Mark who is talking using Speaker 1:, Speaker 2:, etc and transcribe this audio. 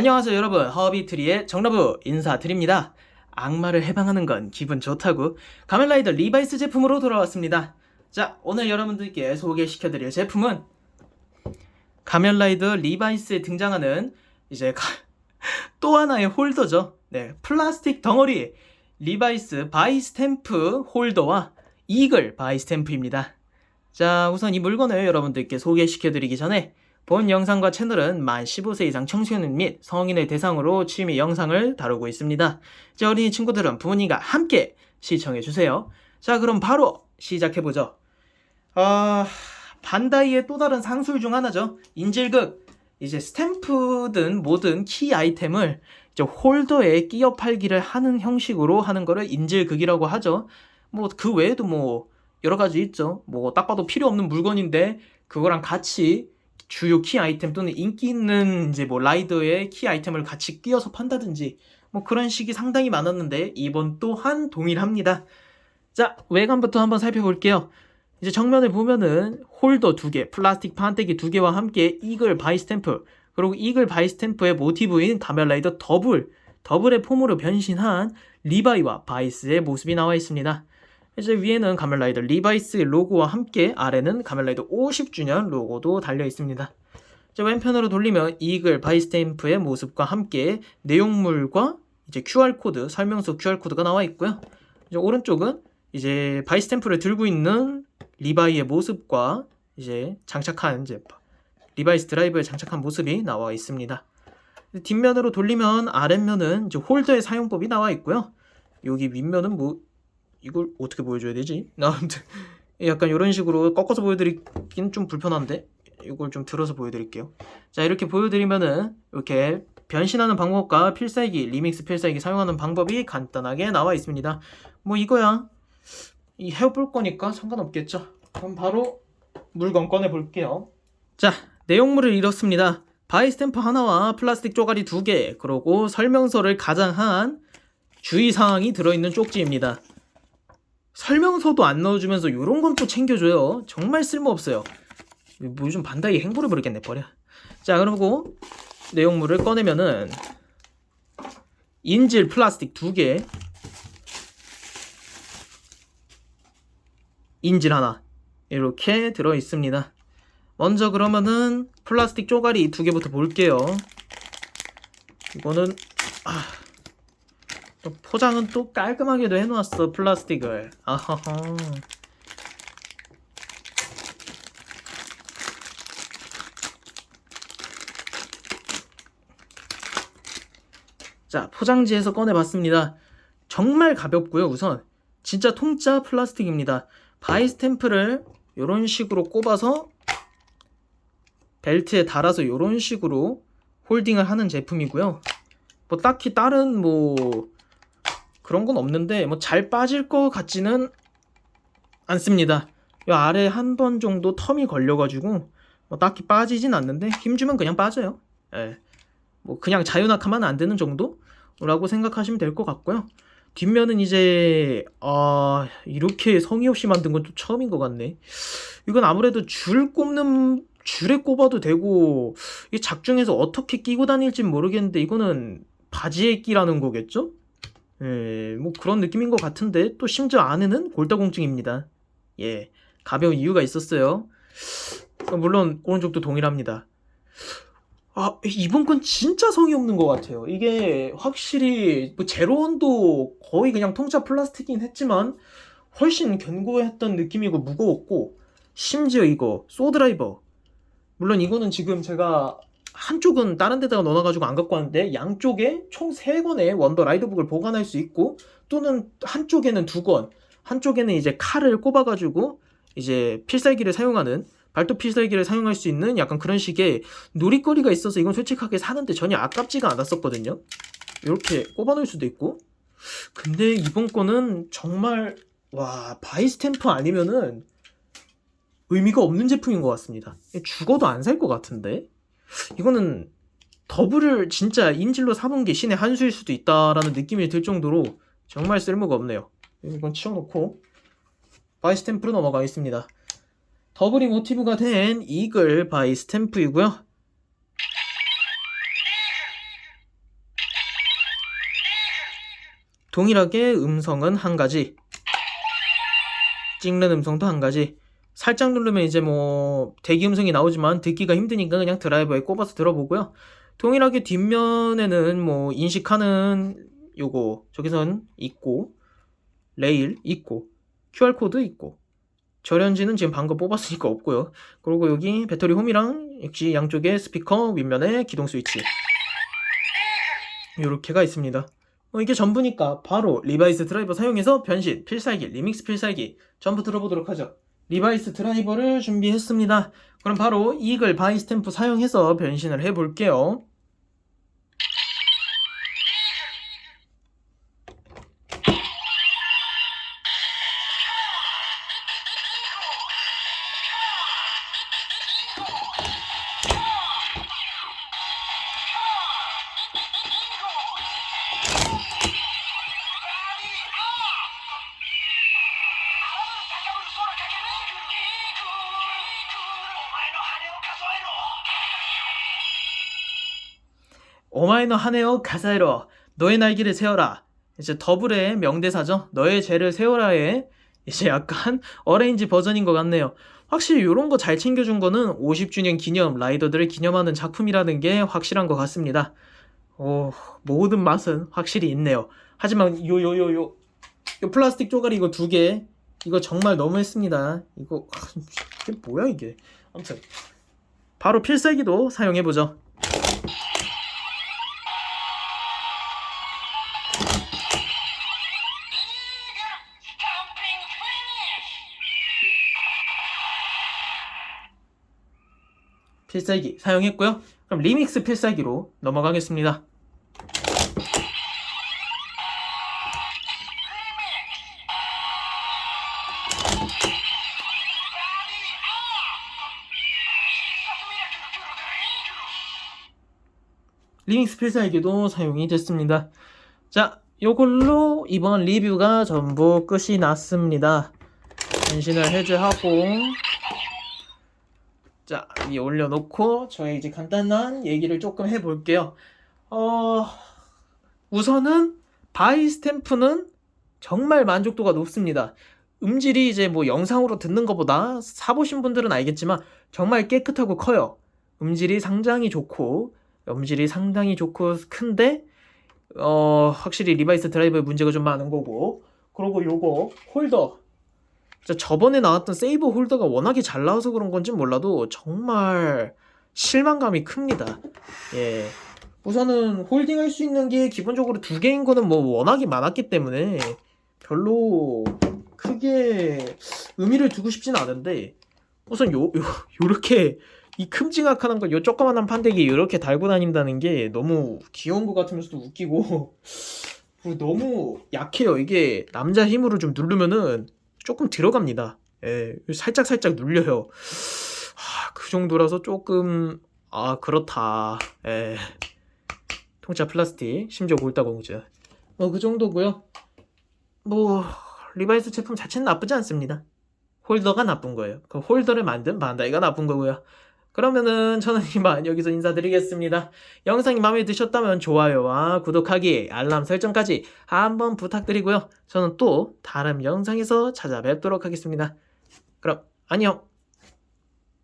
Speaker 1: 안녕하세요 여러분. 허비트리의 정러브 인사드립니다. 악마를 해방하는 건 기분 좋다고 가멜라이더 리바이스 제품으로 돌아왔습니다. 자 오늘 여러분들께 소개시켜드릴 제품은 가멜라이더 리바이스에 등장하는 이제 가- 또 하나의 홀더죠. 네 플라스틱 덩어리 리바이스 바이 스탬프 홀더와 이글 바이 스탬프입니다. 자 우선 이 물건을 여러분들께 소개시켜드리기 전에 본 영상과 채널은 만 15세 이상 청소년 및 성인을 대상으로 취미 영상을 다루고 있습니다. 이제 어린이 친구들은 부모님과 함께 시청해주세요. 자, 그럼 바로 시작해보죠. 아, 반다이의 또 다른 상술 중 하나죠. 인질극. 이제 스탬프든 뭐든 키 아이템을 이제 홀더에 끼어 팔기를 하는 형식으로 하는 거를 인질극이라고 하죠. 뭐 그 외에도 뭐 여러 가지 있죠. 뭐 딱 봐도 필요 없는 물건인데 그거랑 같이 주요 키 아이템 또는 인기 있는 이제 뭐 라이더의 키 아이템을 같이 끼워서 판다든지 뭐 그런 식이 상당히 많았는데 이번 또한 동일합니다. 자 외관부터 한번 살펴볼게요. 이제 정면을 보면은 홀더 두 개, 플라스틱 판때기 두 개와 함께 이글 바이 스탬프 그리고 이글 바이 스탬프의 모티브인 가멜라이더 더블 더블의 폼으로 변신한 리바이와 바이스의 모습이 나와 있습니다. 이제 위에는 가멜라이더 리바이스 로고와 함께 아래는 가멜라이더 50주년 로고도 달려 있습니다. 이제 왼편으로 돌리면 이글 바이스탬프의 모습과 함께 내용물과 이제 QR 코드 설명서 QR 코드가 나와 있고요. 이제 오른쪽은 이제 바이스탬프를 들고 있는 리바이의 모습과 이제 장착한 이제 리바이스 드라이브에 장착한 모습이 나와 있습니다. 뒷면으로 돌리면 아랫면은 이제 홀더의 사용법이 나와 있고요. 여기 윗면은 뭐 이걸 어떻게 보여줘야 되지? 아무튼 약간 이런 식으로 꺾어서 보여드리긴 좀 불편한데 이걸 좀 들어서 보여드릴게요. 자 이렇게 보여드리면은 이렇게 변신하는 방법과 필살기 리믹스 필살기 사용하는 방법이 간단하게 나와 있습니다. 뭐 이거야 이 해볼 거니까 상관없겠죠. 그럼 바로 물건 꺼내 볼게요. 자 내용물을 이렇습니다. 바이 스탬프 하나와 플라스틱 쪼가리 두 개, 그리고 설명서를 가장한 주의사항이 들어있는 쪽지입니다. 설명서도 안 넣어주면서 이런 건 또 챙겨줘요. 정말 쓸모없어요. 뭐 요즘 반다이 행보를 부르겠네 버려. 자 그리고 내용물을 꺼내면은 인질 플라스틱 두 개, 인질 하나 이렇게 들어 있습니다. 먼저 그러면은 플라스틱 쪼가리 두 개부터 볼게요. 이거는 아, 또 포장은 또 깔끔하게도 해놓았어 플라스틱을. 아하하. 자 포장지에서 꺼내봤습니다. 정말 가볍고요 우선. 진짜 통짜 플라스틱입니다. 바이 스탬프를 이런 식으로 꼽아서 벨트에 달아서 이런 식으로 홀딩을 하는 제품이고요. 뭐 딱히 다른 뭐 그런 건 없는데 뭐 잘 빠질 것 같지는 않습니다. 이 아래 한 번 정도 텀이 걸려가지고 뭐 딱히 빠지진 않는데 힘주면 그냥 빠져요. 예. 뭐 그냥 자유낙하만 안 되는 정도라고 생각하시면 될 것 같고요. 뒷면은 이제 아 이렇게 성의 없이 만든 건 또 처음인 것 같네. 이건 아무래도 줄 꼽는 줄에 꼽아도 되고 이 작중에서 어떻게 끼고 다닐지 모르겠는데 이거는 바지에 끼라는 거겠죠? 예, 뭐 그런 느낌인 것 같은데 또 심지어 안에는 골다공증입니다. 예, 가벼운 이유가 있었어요. 어, 물론 오른쪽도 동일합니다. 아, 이번 건 진짜 성의 없는 것 같아요. 이게 확실히 뭐 제로원도 거의 그냥 통짜 플라스틱이긴 했지만 훨씬 견고했던 느낌이고 무거웠고 심지어 이거 소드라이버 물론 이거는 지금 제가 한쪽은 다른 데다가 넣어가지고 안 갖고 왔는데 양쪽에 총 3권의 원더 라이더북을 보관할 수 있고 또는 한쪽에는 2권 한쪽에는 이제 칼을 꼽아가지고 이제 필살기를 사용하는 발톱 필살기를 사용할 수 있는 약간 그런 식의 놀이거리가 있어서 이건 솔직하게 사는데 전혀 아깝지가 않았었거든요. 이렇게 꼽아놓을 수도 있고. 근데 이번 거는 정말 와 바이 스탬프 아니면은 의미가 없는 제품인 것 같습니다. 죽어도 안 살 것 같은데 이거는 더블을 진짜 인질로 사본 게 신의 한 수일 수도 있다라는 느낌이 들 정도로 정말 쓸모가 없네요. 이건 치워놓고 바이 스탬프로 넘어가겠습니다. 더블이 모티브가 된 이글 바이 스탬프이고요. 동일하게 음성은 한 가지, 찍는 음성도 한 가지, 살짝 누르면 이제 뭐 대기 음성이 나오지만 듣기가 힘드니까 그냥 드라이버에 꼽아서 들어보고요. 동일하게 뒷면에는 뭐 인식하는 요거 저기선 있고 레일 있고 QR코드 있고 절연지는 지금 방금 뽑았으니까 없고요. 그리고 여기 배터리 홈이랑 역시 양쪽에 스피커 윗면에 기동 스위치 이렇게가 있습니다. 어, 이게 전부니까 바로 리바이스 드라이버 사용해서 변신, 필살기, 리믹스 필살기 전부 들어보도록 하죠. 리바이스 드라이버를 준비했습니다. 그럼 바로 이글 바이 스탬프 사용해서 변신을 해볼게요. 오마이너 하네요. 가사이로 너의 날개를 세워라. 이제 더블의 명대사죠. 너의 죄를 세워라의 이제 약간 어레인지 버전인 것 같네요. 확실히 이런 거 잘 챙겨준 거는 50주년 기념 라이더들을 기념하는 작품이라는 게 확실한 것 같습니다. 오 모든 맛은 확실히 있네요. 하지만 요 요 요 요 요 플라스틱 쪼가리 이거 두 개 이거 정말 너무했습니다. 이거 아, 이게 뭐야 이게? 아무튼 바로 필살기도 사용해보죠 필살기 사용했고요. 그럼 리믹스 필살기로 넘어가겠습니다. 리믹스 필살기도 사용이 됐습니다. 자, 요걸로 이번 리뷰가 전부 끝이 났습니다. 변신을 해제하고 자, 위에 올려놓고 저희 이제 간단한 얘기를 조금 해볼게요. 어, 우선은 바이 스탬프는 정말 만족도가 높습니다. 음질이 이제 뭐 영상으로 듣는 것보다 사보신 분들은 알겠지만 정말 깨끗하고 커요. 음질이 상당히 좋고 음질이 상당히 좋고 큰데 어, 확실히 리바이스 드라이버에 문제가 좀 많은 거고 그리고 요거 홀더 저번에 나왔던 세이버 홀더가 워낙에 잘 나와서 그런 건지 몰라도 정말 실망감이 큽니다. 예. 우선은 홀딩할 수 있는 게 기본적으로 두 개인 거는 뭐 워낙에 많았기 때문에 별로 크게 의미를 두고 싶진 않은데 우선 요, 요 요렇게 이 큼지막한 거, 요 조그만한 판때기 이렇게 달고 다닌다는 게 너무 귀여운 것 같으면서도 웃기고 너무 약해요. 이게 남자 힘으로 좀 누르면은 조금 들어갑니다. 예, 살짝 살짝 눌려요. 아, 그 정도라서 조금 아 그렇다. 예. 통짜 플라스틱, 심지어 골다공즈. 뭐그 정도고요. 뭐 리바이스 제품 자체는 나쁘지 않습니다. 홀더가 나쁜 거예요. 그 홀더를 만든 반다이가 나쁜 거고요. 그러면은 저는 이만 여기서 인사드리겠습니다. 영상이 마음에 드셨다면 좋아요와 구독하기, 알람 설정까지 한번 부탁드리고요. 저는 또 다른 영상에서 찾아뵙도록 하겠습니다. 그럼 안녕!